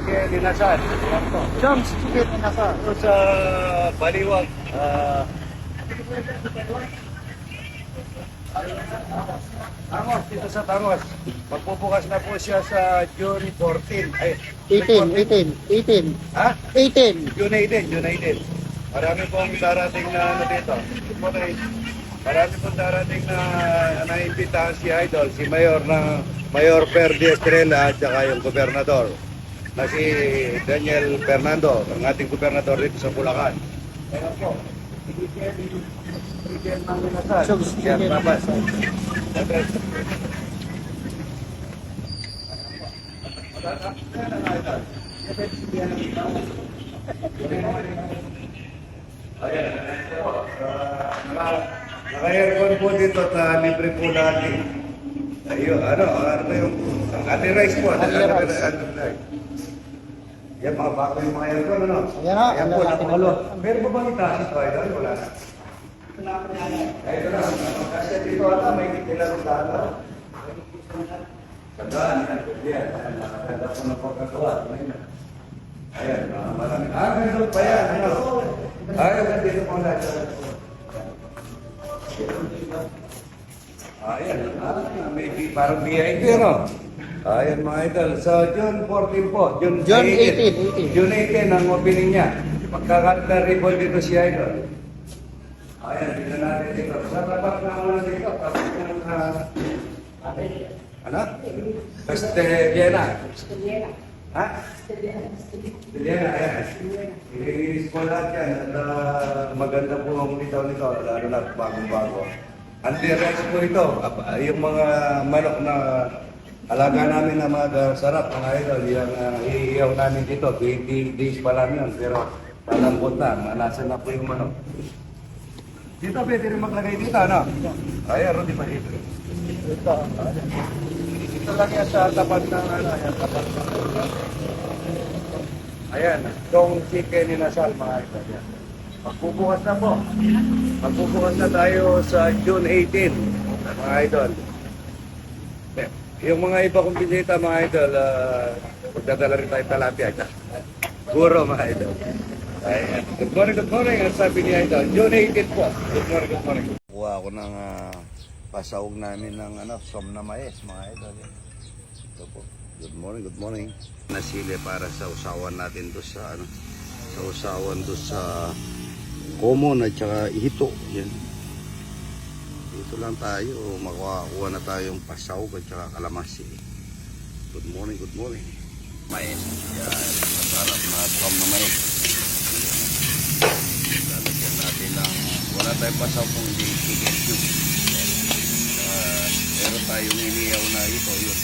Chicken Inasal. Yan po. Jones Chicken Inasal. Ito sa Baliwag. ah, Tangos, dito sa Tangos. Magbubukas na po siya sa June 14. Ay, 18, 18, 18, Ha? 18. June 18, June 18. Marami pong darating na ano dito. Marami pong darating na naimbitahan si Idol, si Mayor na Mayor Ferdi Estrella at saka yung gobernador na si Daniel Fernando, ang ating gobernador dito sa Bulacan. Ayan po. Chicken, chicken ng minasal. Jones Yan, Chicken babas. Inasal. Ayan. Naka-aircon po dito at libre po natin. Ayun, ano, ano yung ating rice po? Ano, rice. ano, ano, Yan, mga bago yung mga aircon, ano? Ayan na, Ayan ano po, natin nakapalo. ito. Meron ba bang itaas ito, idol? Wala na. Ito na. Kasi dito ata, may nilalong data. Tandaan, yan. Yan, nakaganda po ng pagkagawa. Ayan, mga marami. Ah, ganun pa yan. Ano? Ay, dito po na. Ayan, ah, may parang VIP, ano? Ayan mga idol. So, June 14 po. June, June 18, 18. June 18 ang opening niya. Magkakanta ribbon dito si idol. Ayan, dito natin dito. Sa tapat na ano dito, tapat ng uh, ano? Castellana. Ha? Castellana, ayan. Ilinis po lahat yan. At ah, maganda po ang nito nito, lalo na bagong-bago. Anti-rice po ito. Yung mga manok na alaga namin na masarap, mga idol, yung uh, iiyaw namin dito. 20 days pa lang yun, pero malambot na, malasa na po yung manok. Dito, pwede rin maglagay dito, ano? Ayan, Rudy pa dito. Ito. Ito lang yan sa tapat ng ano, yan, tapat ng Ayan, dong chicken inasal mga idol. Yan. Magbubukas na po. Magbubukas na tayo sa June 18, mga idol. Yung mga iba kong bisita, mga idol, uh, magdadala rin tayo talapia. Guro, mga idol. Ayan. Good morning, good morning. Ang sabi ni idol, June 18 po. Good morning, good morning. Kuha ako ng uh, pasawag namin ng ano, som na mais, mga idol. Ito po. Good morning, good morning. Nasili para sa usawan natin do sa ano, sa usawan do sa common at saka hito. Yan. Dito lang tayo, makakuha na tayong pasawag at saka kalamasi. Good morning, good morning. Mais. Yan, masarap na som na mais. Lalagyan natin ng, wala tayong pasawag kung hindi chicken cube. Uh, meron tayong iniyaw na ito, yun.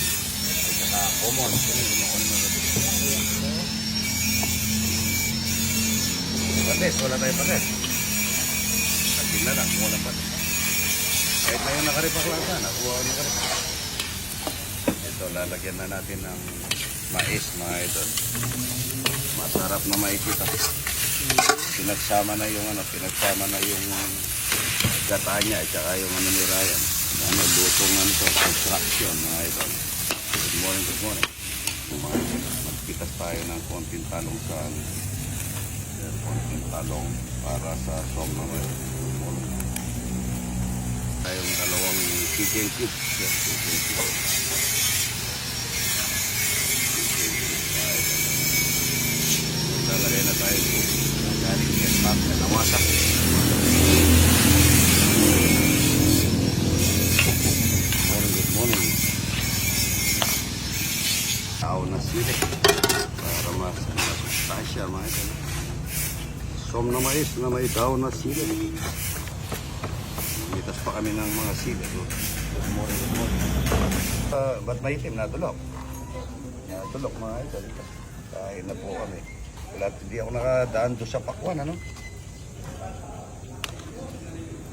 At saka common. Common na ito. Pates, wala tayong pates. Sabihin na lang, wala pates. Kahit na yung nakaripak lang sana, kuha ko nakaripak. Ito, lalagyan na natin ng mais, mga idol. Masarap na mais ito. Pinagsama na yung ano, pinagsama na yung gata niya at saka yung ano ni Ryan. Ano, lutong ano to, construction, mga idol. Good morning, good morning. Magpitas tayo ng konting talong sa konting talong para sa som na may. Tayong dalawang chicken cubes. Yan, chicken cubes. Lalagay na tayo po. Galing yan, ma'am, na nawasak. Morning, good morning. Tao na sili. Para mas masustansya mga ito. Som na mais na may tao na sili. Mitas pa kami ng mga morning. Uh, ba't may itim na tulok? Yeah, tulok mga ito. Kain na po kami. Wala, hindi ako nakadaan doon sa pakwan, ano?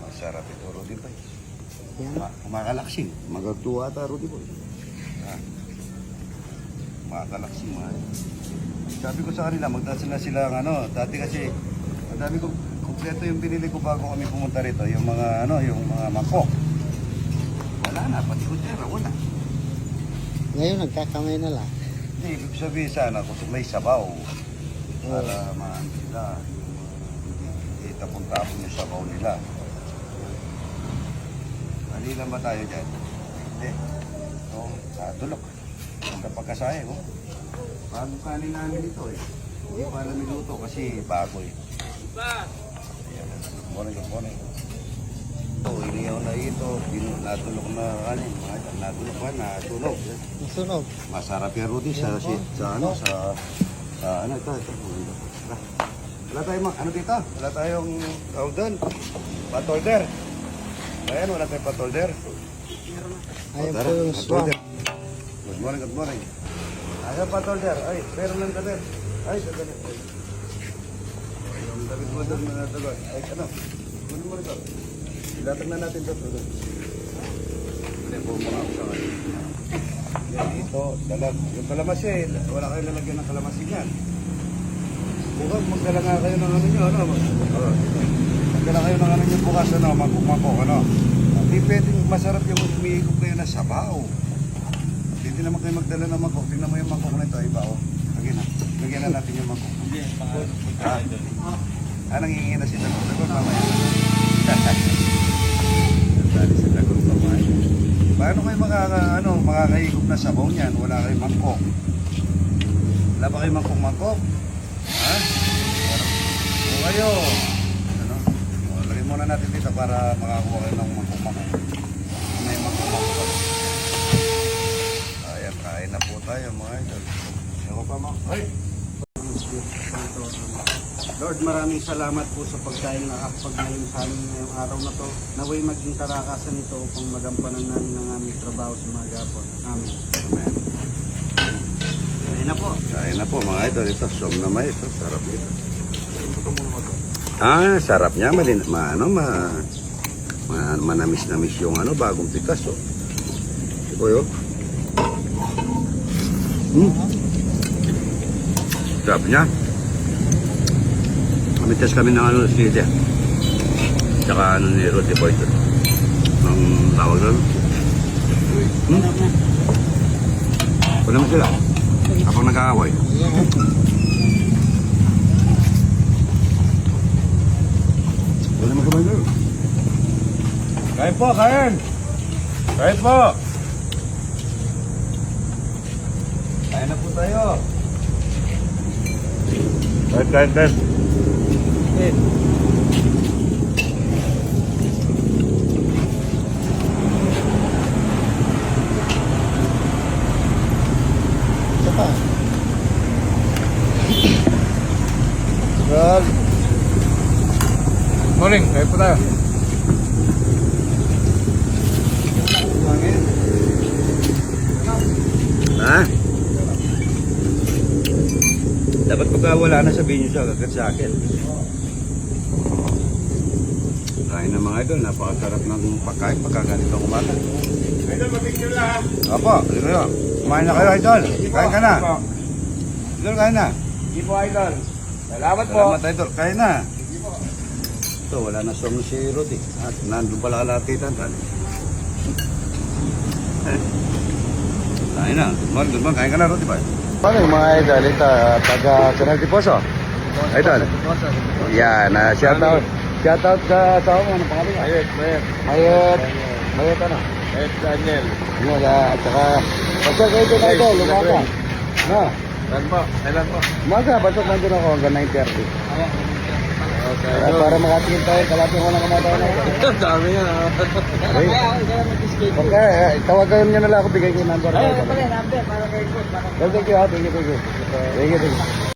Masarap ito, Rudy Boy. Ma makakalaksing. Magatuwa ata, Rudy Boy. Ah. Makakalaksing, mga Sabi ko sa kanila, magdasal na sila ano. Dati kasi, ang dami ko, kumpleto yung binili ko bago kami pumunta rito. Yung mga, ano, yung mga mangkok. Wala na, pati kutera, wala. Ngayon, nagkakamay na lang. Hindi, ibig sabihin sana kung may sabaw. Para maan sila. Hindi tapon-tapon yung sabaw nila. Mali lang ba tayo dyan? Hindi. Oo, ah, tulok. Ang kapagkasaya ko. Bago kanin namin ito eh. Hindi pa namin luto kasi bago eh. Ayan, good morning, good morning. Ito, iniyaw na ito. Natulog na kanin. Natulog pa, natulog. Nasunog. Masarap yan, Rudy, sa, sa, sa ano, sa, sa, ano, ito, ito. Wala, tayong, ano dito? Wala tayong, tawag doon, patolder. Ayan, wala tayong patolder. Ayan Tara, po yung swamp. Good morning, good morning. Ayan, patolder. Ay, meron ng damit. Ay, sa damit. Damit mo doon na tuloy. Ay, ano? Kunin mo rito. Ilatag na natin ito. Tuloy. Hindi, bumama ako sa kanya. Ito, dalag. Yung kalamansi, eh, wala kayong lalagyan ng kalamansi niyan. Bukas, magdala nga kayo ng ano nyo, ano? Magdala kayo ng ano nyo bukas, ano? Magkukmako, ano? Hindi pwedeng masarap yung umiikot kayo na sabaw. Hindi naman kayo magdala ng mangkok. Tingnan mo yung mangkok na ito, iba, oh. Lagyan na. Lagyan na natin yung mangkok. Ha? Ah, nangingi na si Tagong. Tagong, mamaya. Dali si Tagong, mamaya. Paano kayo makaka, ano, makakaigop na sabaw niyan? Wala kayong mangkok. Wala ba kayong mangkok-mangkok? Ha? O kayo. Ano? O, lagyan muna natin dito para makakuha kayo ng mangkok-mangkok. May mangkok-mangkok. Ayan, kain na po tayo mga idol. Ako pa mga... Ay! Lord, maraming salamat po sa pagkain na nakakapagnayin sa amin ngayong araw na to. Naway maging karakasan ito upang magampanan namin ang aming trabaho sa mga gapon. Amen. Amen. Kain na po. Kain na po mga idol. Ito, som na may ito. Sarap ito. Ah, sarap niya. Malin, ma, ano, ma, ma, manamis-namis yung ano, bagong pitas. Oh. Ito yun. Hmm. Sarap niya. Kamitas kami ng ano, sili. Tsaka ano ni Roti Boy ito. Ang tawag doon. Hmm? Wala mo sila. Kapag nag-aaway. Wala mo sabay doon. Kain po, kain! Kain po! Kain na po tayo. Kain, kain, kain. Po tayo. Ha? Dapat pagka wala na sabihin nyo siya, agad sa akin. Kain na mga idol, napakasarap ng pagkain pagka ganitong umaga. Idol, mapicture lang ha. Apo, dito kayo. Kumain na kayo, idol. Kain ka na. Idol, kain na. Hindi po, idol. Salamat po. Salamat, idol. Kain na. Ito, wala na song si Rudy. At nandun pala kalatitan. Tali. Kain na. Good morning, good morning. Kain ka na, Rudy ba? Paano yung mga idol? Ito, taga Canal Tiposo. Idol. Yan, uh, shout out. Shout out sa asawa mo. Ano pangalan? Mayet, mayet. Mayet. Mayet ano? Mayet Daniel. Ano, at saka... Basta kayo doon, idol. Umaga. Na. Saan po? Kailan po? Umaga, basta nandun ako hanggang 9.30. Okay. Uh, para makatingin tayo, kalapin ko lang kumatawa na. Ang dami yan ha. Okay. Okay, eh, tawagan niyo na lang ako, bigay ko yung number. Ayun, pala, number, para. Well, thank you, ha. Thank you, thank you. Thank you, thank you.